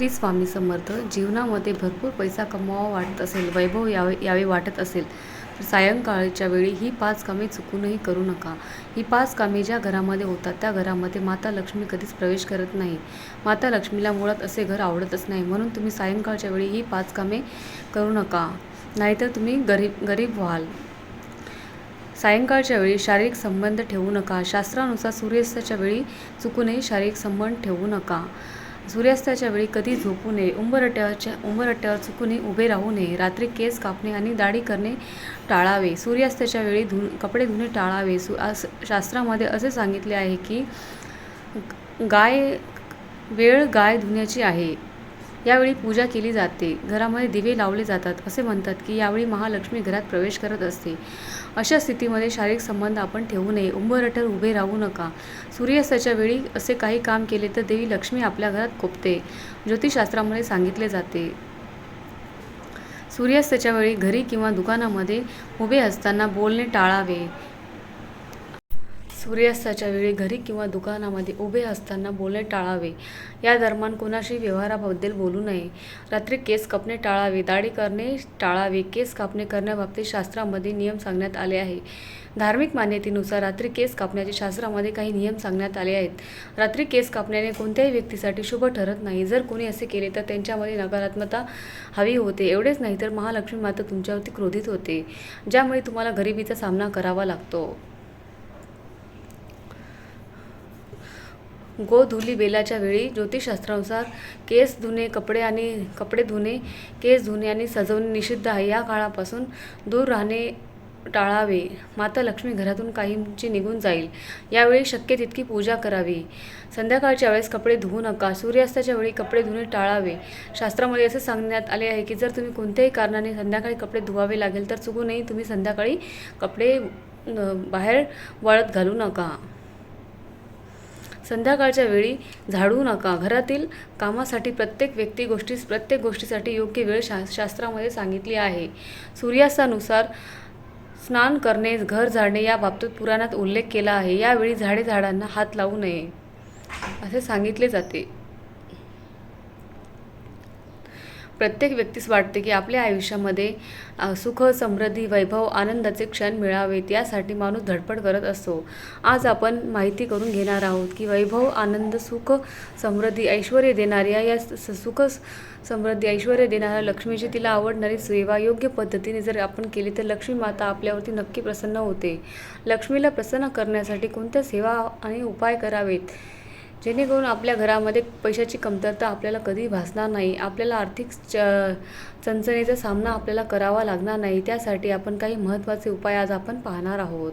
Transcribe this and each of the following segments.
श्री स्वामी समर्थ. जीवनामध्ये भरपूर पैसा कमवावा वाटत असेल वैभव यावे यावे वाटत असेल तर सायंकाळच्या वेळी ही पाच कामे चुकूनही करू नका. ही पाच कामे ज्या घरामध्ये होतात त्या घरामध्ये माता लक्ष्मी कधीच प्रवेश करत नाही. माता लक्ष्मीला मुळात असे घर आवडतच नाही. म्हणून तुम्ही सायंकाळच्या वेळी ही पाच कामे करू नका. नाहीतर तुम्ही गरीब गरीब व्हाल. सायंकाळच्या वेळी शारीरिक संबंध ठेवू नका. शास्त्रानुसार सूर्यास्ताच्या वेळी चुकूनही शारीरिक संबंध ठेवू नका. सूर्यास्ताच्या वेळी कधी झोपू नये उंबरट्याच्या उंबरट्यावर चुकूने उभे राहू नये. रात्री केस कापणे आणि दाढी करणे टाळावे. सूर्यास्ताच्या वेळी धु कपडे धुणे टाळावे. सु शास्त्रामध्ये असे सांगितले आहे की गाय वेळ गाय धुण्याची आहे. यावेळी पूजा केली जाते. घरामध्ये दिवे लावले जातात असे म्हणतात की यावेळी महालक्ष्मी घरात प्रवेश करत असते. अशा स्थितीमध्ये शारीरिक संबंध आपण ठेवू नये. उंबरठर उभे राहू नका. सूर्यास्ताच्या वेळी असे काही काम केले तर देवी लक्ष्मी आपल्या घरात कोपते. ज्योतिषशास्त्रामध्ये सांगितले जाते. सूर्यास्ताच्या वेळी घरी किंवा दुकानामध्ये उभे असताना बोलणे टाळावे. सूर्यास्ताच्या वेळी घरी किंवा दुकानामध्ये उभे असताना बोलणे टाळावे. या दरम्यान कोणाशी व्यवहाराबद्दल बोलू नये. रात्री केस कापणे टाळावे. दाढी करणे टाळावे. केस कापणे करण्याबाबतीत शास्त्रामध्ये नियम सांगण्यात आले आहे. धार्मिक मान्यतेनुसार रात्री केस कापण्याचे शास्त्रामध्ये काही नियम सांगण्यात आले आहेत. रात्री केस कापण्याने कोणत्याही व्यक्तीसाठी शुभ ठरत नाही. जर कोणी असे केले तर त्यांच्यामध्ये नकारात्मकता हवी होते. एवढेच नाही तर महालक्ष्मी माता तुमच्यावरती क्रोधित होते ज्यामुळे तुम्हाला गरिबीचा सामना करावा लागतो. गोधुली बेलाच्या वेळी ज्योतिषशास्त्रानुसार केस धुणे कपडे आणि कपडे धुणे केस धुणे आणि सजवणे निषिद्ध आहे. या काळापासून दूर राहणे टाळावे. माता लक्ष्मी घरातून काहींची निघून जाईल. यावेळी शक्य तितकी पूजा करावी. संध्याकाळच्या वेळेस कपडे धुवू नका. सूर्यास्ताच्या वेळी कपडे धुणे टाळावे. शास्त्रामध्ये असे सांगण्यात आले आहे की जर तुम्ही कोणत्याही कारणाने संध्याकाळी कपडे धुवावे लागेल तर चुकूनही तुम्ही संध्याकाळी कपडे बाहेर वाळत घालू नका. संध्याकाळच्या वेळी झाडू नका. घरातील कामासाठी प्रत्येक व्यक्ती गोष्टीस प्रत्येक गोष्टीसाठी योग्य वेळ शा शास्त्रामध्ये सांगितली आहे. सूर्यास्तानुसार स्नान करणे घर झाडणे या बाबतीत पुराणात उल्लेख केला आहे. यावेळी झाडे झाडांना हात लावू नये. असे सांगितले जाते. प्रत्येक व्यक्तीस वाटते की आपल्या आयुष्यामध्ये सुख समृद्धी वैभव आनंदाचे क्षण मिळावेत यासाठी माणूस धडपड करत असतो. आज आपण माहिती करून घेणार आहोत की वैभव आनंद सुख समृद्धी ऐश्वर देणाऱ्या या स- स- सुख समृद्धी ऐश्वर देणाऱ्या लक्ष्मीची तिला आवडणारी सेवा योग्य पद्धतीने जर आपण केली तर लक्ष्मी माता आपल्यावरती नक्की प्रसन्न होते. लक्ष्मीला प्रसन्न करण्यासाठी कोणत्या सेवा आणि उपाय करावेत? जेणेकरून आपल्या घरामध्ये पैशाची कमतरता आपल्याला कधी भासणार नाही. आपल्याला आर्थिक च चणचणीचा सामना आपल्याला करावा लागणार नाही. त्यासाठी आपण काही महत्त्वाचे उपाय आज आपण पाहणार आहोत.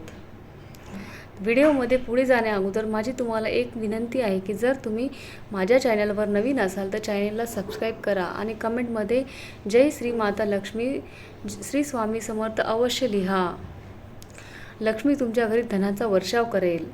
व्हिडिओमध्ये पुढे जाण्याअगोदर माझी तुम्हाला एक विनंती आहे की जर तुम्ही माझ्या चॅनलवर नवीन असाल तर चॅनलला सबस्क्राईब करा आणि कमेंटमध्ये जय श्री माता लक्ष्मी श्री स्वामी समर्थ अवश्य लिहा. लक्ष्मी तुमच्या घरी धनाचा वर्षाव करेल.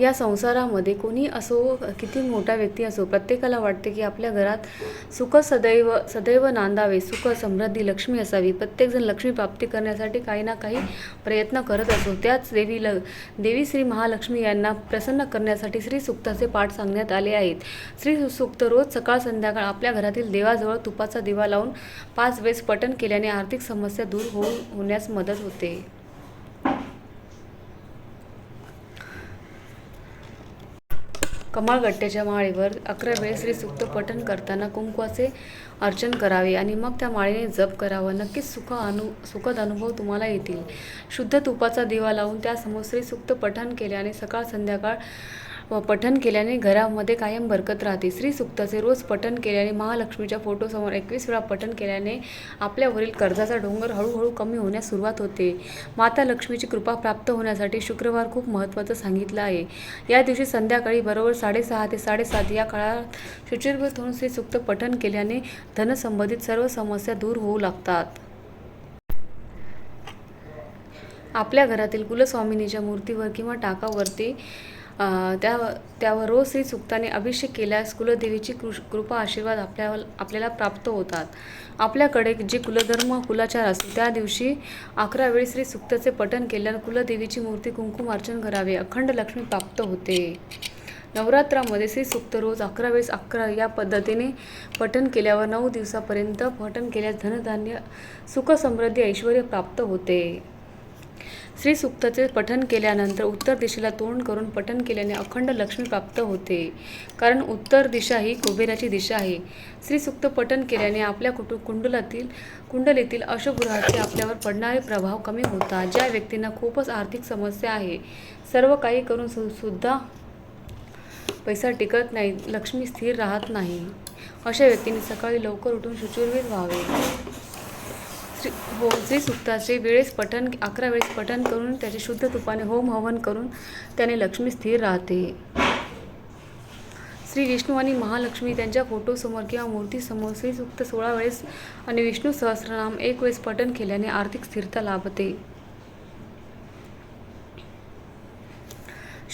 या संसारामध्ये कोणी असो किती मोठा व्यक्ती असो प्रत्येकाला वाटते की आपल्या घरात सुख सदैव सदैव नांदावे सुख समृद्धी लक्ष्मी असावी. प्रत्येकजण लक्ष्मी प्राप्ती करण्यासाठी काही ना काही प्रयत्न करत असो. त्याच देवी ल देवी श्री महालक्ष्मी यांना प्रसन्न करण्यासाठी श्री सुक्ताचे पाठ सांगण्यात आले आहेत. श्री सुक्त रोज सकाळ संध्याकाळ आपल्या घरातील देवाजवळ तुपाचा दिवा लावून पाच वेळेस पठण केल्याने आर्थिक समस्या दूर होऊ होण्यास मदत होते. कमळगट्ट्याच्या माळेवर अकरा वेळेस श्री सुक्त पठण करताना कुंकवाचे अर्चन करावे आणि मग त्या माळीने जप करावा. नक्कीच सुख अनु सुखद अनुभव तुम्हाला येतील. शुद्ध तुपाचा दिवा लावून त्यासमोर श्री सुक्त पठण केल्याने सकाळ संध्याकाळ व पठण केल्याने घरामध्ये कायम बरकत राहते. श्री सुक्ताचे रोज पठण केल्याने महालक्ष्मीच्या फोटोसमोर एकवीस वेळा पठण केल्याने आपल्यावरील कर्जाचा डोंगर हळूहळू कमी होण्यास सुरुवात होते. माता लक्ष्मीची कृपा प्राप्त होण्यासाठी शुक्रवार खूप महत्त्वाचं सांगितलं आहे. या दिवशी संध्याकाळी बरोबर साडेसहा ते साडेसात या काळात शुचिर्भूत होऊन श्री सुक्त पठण केल्याने धनसंबंधित सर्व समस्या दूर होऊ लागतात. आपल्या घरातील कुलस्वामिनीच्या मूर्तीवर किंवा टाकावरती त्या त्यावर रोज श्री सुक्ताने अभिषेक केल्यास कुलदेवीची कृ कृपा आशीर्वाद आपल्या आपल्याला प्राप्त होतात. आपल्याकडे जे कुलधर्म कुलाचार असतो त्या दिवशी अकरा वेळी श्री सुक्ताचे पठण केल्यानं कुलदेवीची मूर्ती कुंकुम अर्चन करावे अखंड लक्ष्मी प्राप्त होते. नवरात्रामध्ये श्री सुक्त रोज अकरा वेळेस अकरा या पद्धतीने पठण केल्यावर नऊ दिवसापर्यंत पठण केल्यास धनधान्य सुख समृद्धी ऐश्वर प्राप्त होते. श्री सूक्ताचे पठन केल्यानंतर उत्तर दिशेला तोंड करून पठन केल्याने अखंड लक्ष्मी प्राप्त होते. कारण उत्तर दिशा ही कुबेराची दिशा आहे. श्री पठन केल्याने आपल्या कुटु कुंडलातील कुंडलीतील अशुभ्रहाचे आपल्यावर पडणारे प्रभाव कमी होतात ज्या व्यक्तींना खूपच आर्थिक समस्या आहे सर्व काही करून सु सुद्धा पैसा टिकत नाही लक्ष्मी स्थिर राहत नाही. अशा व्यक्तींनी सकाळी लवकर उठून शुचिर्भूत व्हावे. श्री हो सुक्ताचे वेळेस पठन अकरा वेळेस पठन करून त्याचे शुद्ध तुपाने होम हवन करून त्याने लक्ष्मी स्थिर राहते. श्री विष्णू आणि महालक्ष्मी त्यांच्या फोटोसमोर किंवा मूर्तीसमोर श्री सुक्त सोळा वेळेस आणि विष्णू सहस्रनाम एक वेळेस पठन केल्याने आर्थिक स्थिरता लाभते.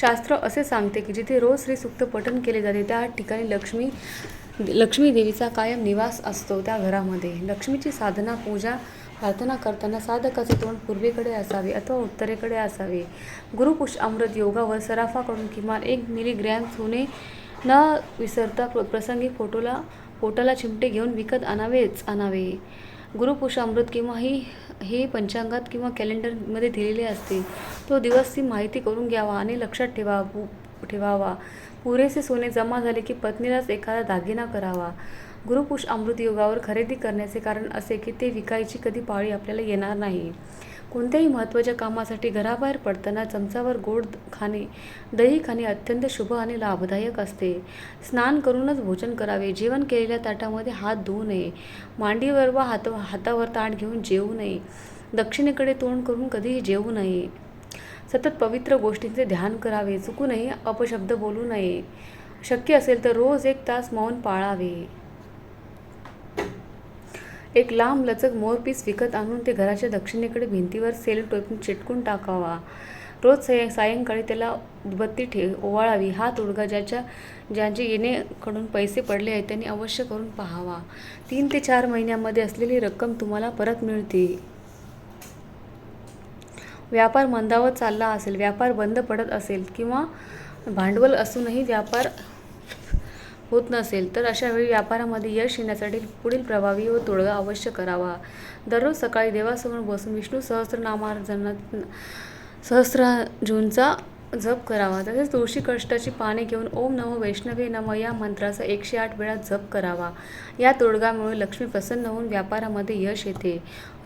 शास्त्र असे सांगते की जिथे रोज श्री सुक्त केले जाते त्या ठिकाणी लक्ष्मी लक्ष्मी देवीचा कायम निवास असतो त्या घरामध्ये. लक्ष्मीची साधना पूजा प्रार्थना करताना साधकाचे तोंड पूर्वेकडे असावे अथवा उत्तरेकडे असावे. गुरुपुष अमृत योगावर सराफाकडून किमान एक मिलीग्रॅम सोने न विसरता प्रसंगी फोटोला पोटाला चिमटे घेऊन विकत आणावेच आणावे. गुरुपुष अमृत किंवा ही हे पंचांगात किंवा कॅलेंडरमध्ये दिलेले असते. तो दिवस ती माहिती करून घ्यावा आणि लक्षात ठेवा ठेवावा. पुरेसे सोने जमा झाले की पत्नीलाच एखादा दागिना करावा. गुरुपुष अमृत योगावर खरेदी करण्याचे कारण असे की ते विकायची कधी पाळी आपल्याला येणार नाही. कोणत्याही महत्त्वाच्या कामासाठी घराबाहेर पडताना चमचावर गोड खाणे दही खाणे अत्यंत शुभ आणि लाभदायक असते. स्नान करूनच भोजन करावे जेवण केलेल्या ताटामध्ये हात धुवू नये मांडीवर व हात हातावर ताट घेऊन जेवू नये दक्षिणेकडे तोंड करून कधीही जेवू नये. सतत पवित्र गोष्टींचे ध्यान करावे चुकूनही अपशब्द बोलू नये. शक्य असेल तर रोज एक तास मौन पाळावे. एक लांब लचक मोरपीस विकत आणून ते घराच्या दक्षिणेकडे भिंतीवर सेल टोपून चिटकून टाकावा. रोज साय सायंकाळी त्याला उदबत्ती ठे ओवाळावी. हा तोडगा ज्याच्या ज्यांचे येणेकडून पैसे पडले आहेत त्यांनी अवश्य करून पाहावा. तीन ते चार महिन्यामध्ये असलेली रक्कम तुम्हाला परत मिळते. व्यापार मंदावत चालला असेल व्यापार बंद पडत असेल किंवा भांडवल असूनही व्यापार होत नसेल तर अशा वेळी व्यापारामध्ये यश येण्यासाठी पुढील प्रभावी व तोडगा अवश्य करावा. दररोज सकाळी देवासमोर बसून विष्णू सहस्त्रनामार्जनात सहस्राजूंचा जप करावा. तसेच तुळशी कष्टाची पाने घेऊन ओम नमो वैष्णवे नम या मंत्राचा एकशे आठ वेळा जप करावा. या तोडगामुळे लक्ष्मी प्रसन्न होऊन व्यापारामध्ये यश येते.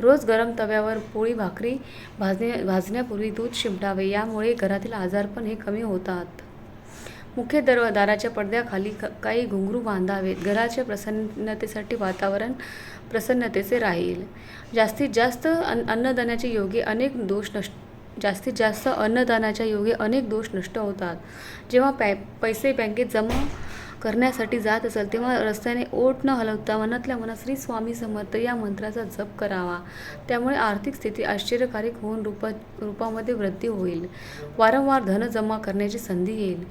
रोज गरम तव्यावर पोळी भाकरी भाजण्या भाजण्यापूर्वी दूध शिंपडावे यामुळे घरातील आजारपण हे कमी होतात. मुख्य दर दाराच्या पडद्याखाली क- काही घुंगरू बांधावेत. घराच्या प्रसन्नतेसाठी वातावरण प्रसन्नतेचे राहील. जास्तीत जास्त अन्न अन्नदानाचे योगे अनेक दोष नष्ट जास्तीत जास्त अन्नदानाच्या योगे अनेक दोष नष्ट होतात. जेव्हा पॅ पैसे बँकेत जमा करण्यासाठी जात असेल तेव्हा रस्त्याने ओठ न हलवता मनातल्या मनात श्री स्वामी समर्थ या मंत्राचा जप करावा. त्यामुळे आर्थिक स्थिती आश्चर्यकारक होऊन रूपा रूपामध्ये वृद्धी होईल. वारंवार धन जमा करण्याची संधी येईल.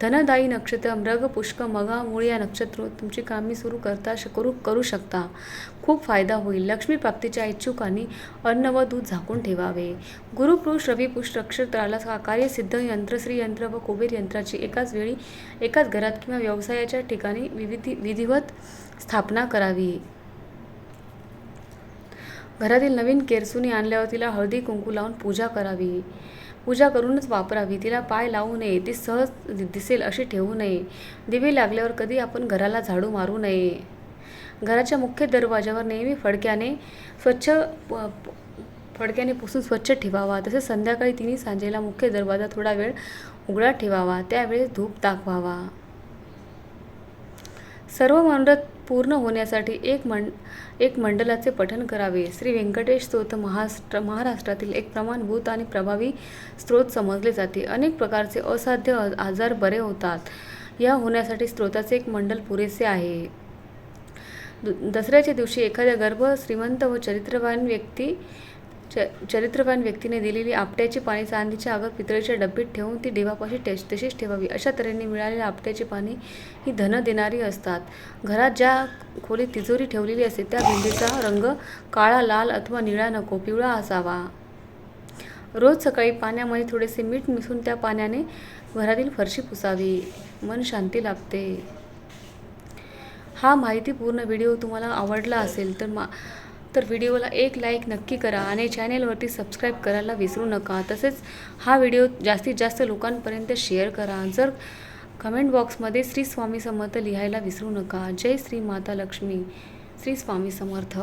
धनदायी नक्षत्र मृग पुष्क मगा मूळ या नक्षत्र तुमची कामे सुरू करता श करू करू शकता. खूप फायदा होईल. लक्ष्मी प्राप्तीच्या इच्छुकांनी अन्न व दूध झाकून ठेवावे. गुरुपुरुष रविपुष नक्षत्राला कार्यसिद्ध यंत्र श्रीयंत्र व कुबेर यंत्राची एकाच वेळी एकाच घरात किंवा व्यवसायाच्या ठिकाणी विविधी विधिवत स्थापना करावी. घरातील नवीन केरसुनी आणल्यावर तिला हळदी कुंकू लावून पूजा करावी. पूजा करूनच वापरावी. तिला पाय लावू नये. ती सहज दिसेल अशी ठेवू नये. दिवे लागल्यावर कधी आपण घराला झाडू मारू नये. घराच्या मुख्य दरवाजावर नेहमी फडक्याने स्वच्छ प- फडक्याने पुसून स्वच्छ ठेवावा. तसेच संध्याकाळी तिन्ही सांजेला मुख्य दरवाजा थोडा वेळ उघडा ठेवावा. त्यावेळेस धूप दाखवावा. सर्व मनोरथ पूर्ण होण्यासाठी एक मंड एक मंडलाचे पठन करावे. श्री व्यंकटेश स्तोत्र महाराष्ट्र महाराष्ट्रातील एक प्रमाणभूत आणि प्रभावी स्त्रोत समजले जाते. अनेक प्रकारचे असाध्य आजार बरे होतात. या होण्यासाठी स्त्रोताचे एक मंडल पुरेसे आहे. दु- दसऱ्याच्या दिवशी एखाद्या गर्भ श्रीमंत व चरित्रवान व्यक्ती च चरित्रवान व्यक्तीने दिलेली आपट्याची पाने चांदीच्या अगं पितळेच्या डब्बीत ठेवून ती देवापाशी टे तशीच ठेवावी. अशा तऱ्हेने मिळालेली आपट्याची पाने ही धन देणारी असतात. घरात ज्या खोलीत तिजोरी ठेवलेली असते त्या भिंतीचा रंग काळा लाल अथवा निळा नको पिवळा असावा. रोज सकाळी पाण्यामध्ये थोडेसे मीठ मिसळून त्या पाण्याने घरातील फरशी पुसावी. मन शांती लाभते. हा माहितीपूर्ण व्हिडिओ तुम्हाला आवडला असेल तर मा तर व्हिडिओला एक लाईक नक्की करा आणि चॅनेलवरती सबस्क्राईब करायला विसरू नका. तसेच हा व्हिडिओ जास्तीत जास्त लोकांपर्यंत शेअर करा. जर कमेंट बॉक्समध्ये श्री स्वामी समर्थ लिहायला विसरू नका. जय श्री माता लक्ष्मी. श्री स्वामी समर्थ.